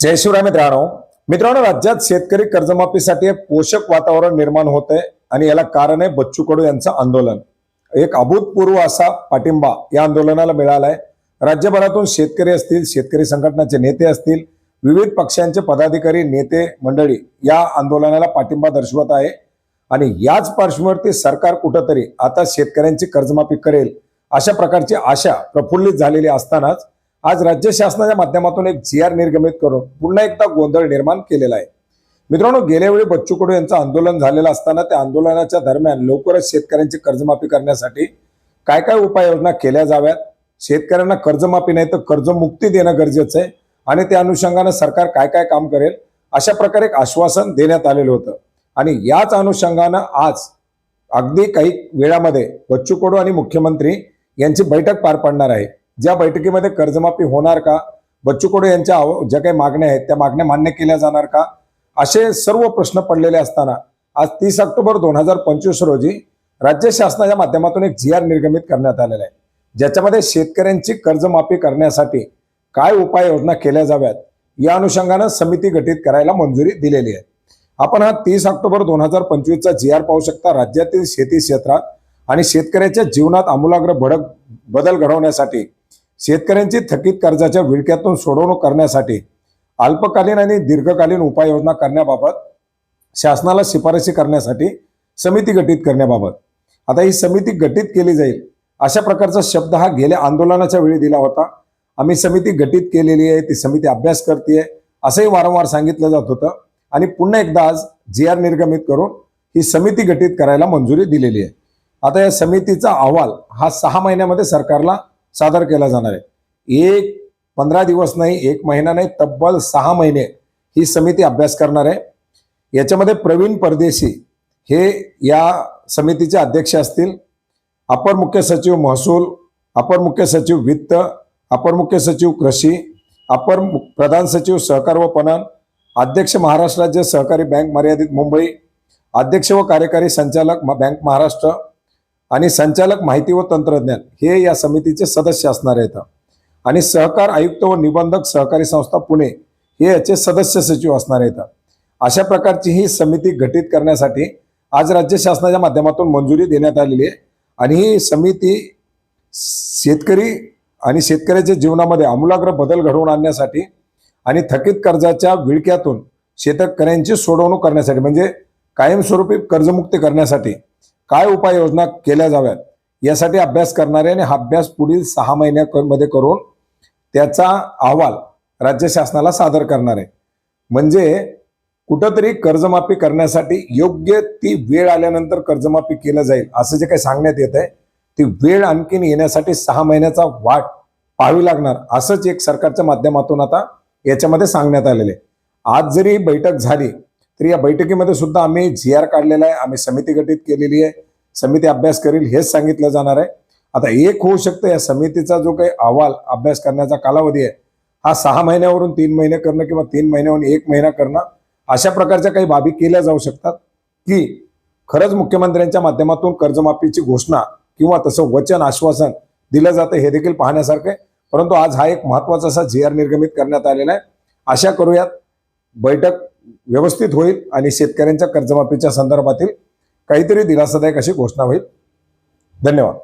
जय शिवराय मित्रांनो. मित्रांनो राज्यात शेतकरी कर्जमाफीसाठी पोषक वातावरण निर्माण होत आहे आणि याला कारण आहे बच्चू कडू यांचं आंदोलन. एक अभूतपूर्व असा पाठिंबा या आंदोलनाला मिळालाय. राज्यभरातून शेतकरी असतील शेतकरी संघटनाचे नेते असतील विविध पक्षांचे पदाधिकारी नेते मंडळी या आंदोलनाला पाठिंबा दर्शवत आहे. आणि याच पार्श्वभूमीवरती सरकार कुठंतरी आता शेतकऱ्यांची कर्जमाफी करेल अशा प्रकारची आशा प्रफुल्लित झालेली असतानाच आज राज्य शासनाच्या माध्यमातून एक जी आर निर्गमित करून पुन्हा एकदा गोंधळ निर्माण केलेला आहे. मित्रांनो गेल्या वेळी बच्चू कडू यांचं आंदोलन झालेलं असताना त्या आंदोलनाच्या दरम्यान लवकरच शेतकऱ्यांची कर्जमाफी करण्यासाठी काय काय उपाययोजना केल्या जाव्यात? शेतकऱ्यांना कर्जमाफी नाही तर कर्जमुक्ती देणं गरजेचं आहे आणि त्या अनुषंगानं सरकार काय काय काम करेल अशा प्रकारे एक आश्वासन देण्यात आलेलं होतं. आणि याच अनुषंगानं आज अगदी काही वेळामध्ये बच्चू कडू आणि मुख्यमंत्री यांची बैठक पार पडणार आहे. ज्या बैठकीमध्ये कर्जमाफी होणार का? बच्चू कडू यांच्या आव- ज्या काही मागण्या आहेत त्या मागण्या मान्य केल्या जाणार का? असे सर्व प्रश्न पडलेले असताना आज तीस ऑक्टोबर दोन हजार पंचवीस रोजी राज्य शासनाच्या माध्यमातून एक जी आर निर्गमित करण्यात आलेला आहे. ज्याच्यामध्ये शेतकऱ्यांची कर्जमाफी करण्यासाठी काय उपाययोजना केल्या जाव्यात या अनुषंगानं समिती गठीत करायला मंजुरी दिलेली आहे. आपण हा तीस ऑक्टोबर दोन हजार पंचवीसचा जी आर पाहू शकता. राज्यातील शेती क्षेत्रात आणि शेतकऱ्याच्या जीवनात आमूलाग्र भडक बदल घडवण्यासाठी शेतकऱ्यांची थकीत कर्जाच्या विळक्यातून सोडवणूक करण्यासाठी अल्पकालीन आणि दीर्घकालीन उपाययोजना करण्याबाबत शासनाला शिफारसी करण्यासाठी समिती गठीत करण्याबाबत. आता ही समिती गठीत केली जाईल अशा प्रकारचा शब्द हा गेल्या आंदोलनाच्या वेळी दिला होता. आम्ही समिती गठीत केलेली आहे ती समिती अभ्यास करते असंही वारंवार सांगितलं जात होतं. आणि पुन्हा एकदा आज जी आर निर्गमित करून ही समिती गठीत करायला मंजुरी दिलेली आहे. आता या समितीचा अहवाल हा सहा महिन्यामध्ये सरकारला सादर केला जाणार आहे. एक पंधरा दिवस नाही एक महिना नाही तब्बल सहा महिने ही समिती अभ्यास करणार आहे. याच्यामध्ये प्रवीण परदेशी हे या समितीचे अध्यक्ष असतील. अपर मुख्य सचिव महसूल अपर मुख्य सचिव वित्त अपर मुख्य सचिव कृषी अपर प्रधान सचिव सहकार व पणन अध्यक्ष महाराष्ट्र राज्य सहकारी बँक मर्यादित मुंबई अध्यक्ष व कार्यकारी संचालक म- बँक महाराष्ट्र आणि संचालक माहिती व तंत्रज्ञान हे या समितीचे सदस्य असणार आहेत. आणि सहकार आयुक्त व निबंधक सहकारी संस्था पुणे हे याचे सदस्य सचिव असणार आहेत. अशा प्रकारची ही समिती गठीत करण्यासाठी आज राज्य शासनाच्या माध्यमातून मंजुरी देण्यात आलेली आहे. आणि ही समिती शेतकरी आणि शेतकऱ्याच्या जीवनामध्ये आमूलाग्र बदल घडवून आणण्यासाठी आणि थकीत कर्जाच्या विळक्यातून शेतकऱ्यांची सोडवणूक करण्यासाठी म्हणजे कायमस्वरूपी कर्जमुक्ती करण्यासाठी काय उपाययोजना केल्या जाव्यात यासाठी अभ्यास करणारे आणि हा अभ्यास पुढील सहा महिन्यामध्ये करून त्याचा अहवाल राज्य शासनाला सादर करणार. आहे म्हणजे कुठंतरी कर्जमाफी करण्यासाठी योग्य ती वेळ आल्यानंतर कर्जमाफी केलं जाईल असं जे काही सांगण्यात येत आहे ती वेळ आणखीन येण्यासाठी सहा महिन्याचा वाट पाहावी लागणार असंच एक सरकारच्या माध्यमातून आता याच्यामध्ये सांगण्यात आलेले आज जरी बैठक झाली तरी या बैठकीमध्ये सुद्धा आम्ही जी आर काढलेला आहे. आम्ही समिती गठीत केलेली आहे. समिती अभ्यास करील हेच सांगितलं जाणार आहे. आता एक होऊ शकतं या समितीचा जो काही अहवाल अभ्यास करण्याचा कालावधी आहे हा सहा महिन्यावरून तीन महिने करणं किंवा तीन महिन्यावरून एक महिना करणं अशा प्रकारच्या काही बाबी केल्या जाऊ शकतात की खरंच मुख्यमंत्र्यांच्या माध्यमातून कर्जमाफीची घोषणा किंवा तसं वचन आश्वासन दिलं जातं हे देखील पाहण्यासारखं आहे. परंतु आज हा एक महत्त्वाचा असा जी आर निर्गमित करण्यात आलेला आहे. आशा करूयात बैठक व्यवस्थित होईल आणि शेतकऱ्यांच्या कर्जमाफीच्या संदर्भातील काहीतरी दिलासादायक अशी घोषणा होईल. धन्यवाद.